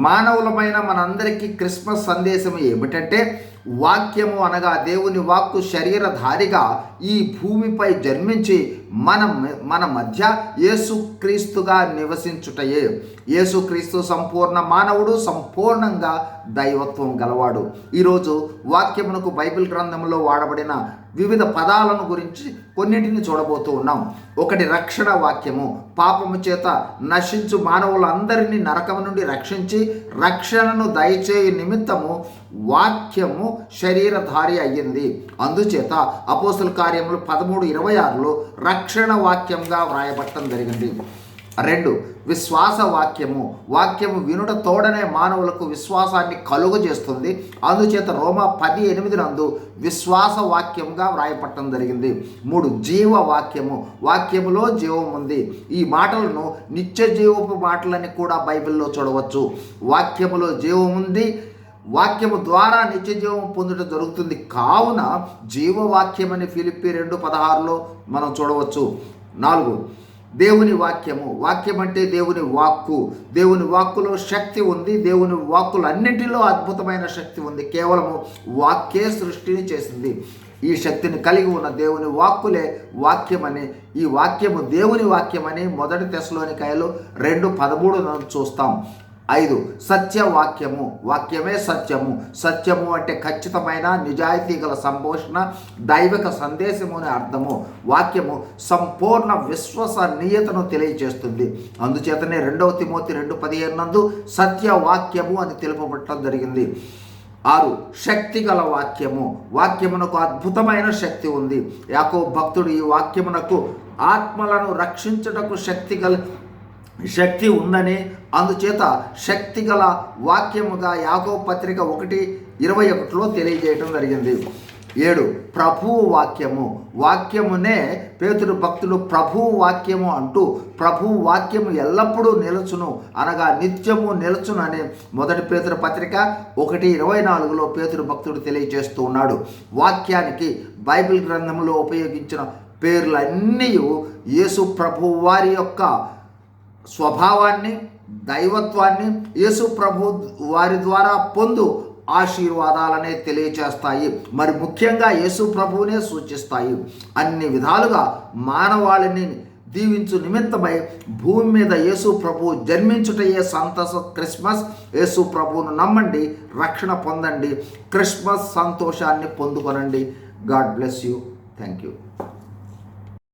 మానవులమైన మనందరికీ క్రిస్మస్ సందేశం ఏమిటంటే వాక్యము అనగా దేవుని వాక్కు శరీరధారిగా ఈ భూమిపై జన్మించి మన మన మధ్య యేసుక్రీస్తుగా నివసించుటయే. యేసుక్రీస్తు సంపూర్ణ మానవుడు సంపూర్ణంగా దైవత్వం గలవాడు. ఈరోజు వాక్యమునకు బైబిల్ గ్రంథంలో వాడబడిన వివిధ పదాలను గురించి కొన్నిటిని చూడబోతూ ఉన్నాం. ఒకటి రక్షణ వాక్యము. పాపము చేత నశించు మానవులందరినీ నరకము నుండి రక్షించి రక్షణను దయచేయ నిమిత్తము వాక్యము శరీరధారి అయ్యింది. అందుచేత అపోసల కార్యములు పదమూడు ఇరవై ఆరులో రక్షణ వాక్యంగా వ్రాయబట్టడం జరిగింది. రెండు విశ్వాస వాక్యము వాక్యము వినుట తోడనే మానవులకు విశ్వాసాన్ని కలుగజేస్తుంది. అందుచేత రోమా పది ఎనిమిది నందు విశ్వాస వాక్యంగా వ్రాయపట్టడం జరిగింది. మూడు జీవ వాక్యము వాక్యములో జీవం ఉంది. ఈ మాటలను నిత్య జీవపు మాటలని కూడా బైబిల్లో చూడవచ్చు. వాక్యములో జీవం ఉంది. వాక్యము ద్వారా నిత్య జీవం పొందడం జరుగుతుంది. కావున జీవవాక్యమని ఫిలిప్పి రెండు పదహారులో మనం చూడవచ్చు. నాలుగు దేవుని వాక్యము. వాక్యం అంటే దేవుని వాక్కు. దేవుని వాక్కులో శక్తి ఉంది. దేవుని వాక్కులన్నింటిలో అద్భుతమైన శక్తి ఉంది. కేవలము వాక్యే సృష్టిని చేసింది. ఈ శక్తిని కలిగి ఉన్న దేవుని వాక్కులే వాక్యమని ఈ వాక్యము దేవుని వాక్యమని మొదటి తెశలోనికాయలు రెండు పదమూడు చూస్తాం. ఐదు సత్యవాక్యము. వాక్యమే సత్యము. సత్యము అంటే ఖచ్చితమైన నిజాయితీ గల సంభోషణ దైవిక సందేశము అని అర్థము. వాక్యము సంపూర్ణ విశ్వసనీయతను తెలియజేస్తుంది అందుచేతనే రెండవ తిమోతి రెండు పదిహేను నందు సత్యవాక్యము అని తెలుపబట్టడం జరిగింది. ఆరు శక్తి గల వాక్యము. వాక్యమునకు అద్భుతమైన శక్తి ఉంది. యాకో భక్తుడు ఈ వాక్యమునకు ఆత్మలను రక్షించుటకు శక్తి గల శక్తి ఉందని అందుచేత శక్తి గల వాక్యముగా యాగో పత్రిక ఒకటి ఇరవై ఒకటిలో తెలియజేయటం జరిగింది. ఏడు ప్రభువు వాక్యము. వాక్యమునే పేతుడు భక్తుడు ప్రభువు వాక్యము అంటూ ప్రభువు వాక్యము ఎల్లప్పుడూ నిలుచును అనగా నిత్యము నిలుచును అని మొదటి పేతురు పత్రిక ఒకటి ఇరవై నాలుగులో పేతుడు భక్తుడు తెలియజేస్తూ ఉన్నాడు. వాక్యానికి బైబిల్ గ్రంథంలో ఉపయోగించిన పేర్లన్నీ యేసు ప్రభు వారి యొక్క స్వభావాన్ని దైవత్వాన్ని యేసు ప్రభు వారి ద్వారా పొందు ఆశీర్వాదాలనే తెలియచేస్తాయి. మరి ముఖ్యంగా యేసు ప్రభువునే సూచిస్తాయి. అన్ని విధాలుగా మానవాళిని దీవించు నిమిత్తమై భూమి మీద యేసు ప్రభు జన్మించుటయే సంతస క్రిస్మస్. యేసు ప్రభువును నమ్మండి రక్షణ పొందండి క్రిస్మస్ సంతోషాన్ని పొందుకొనండి. God bless you. Thank you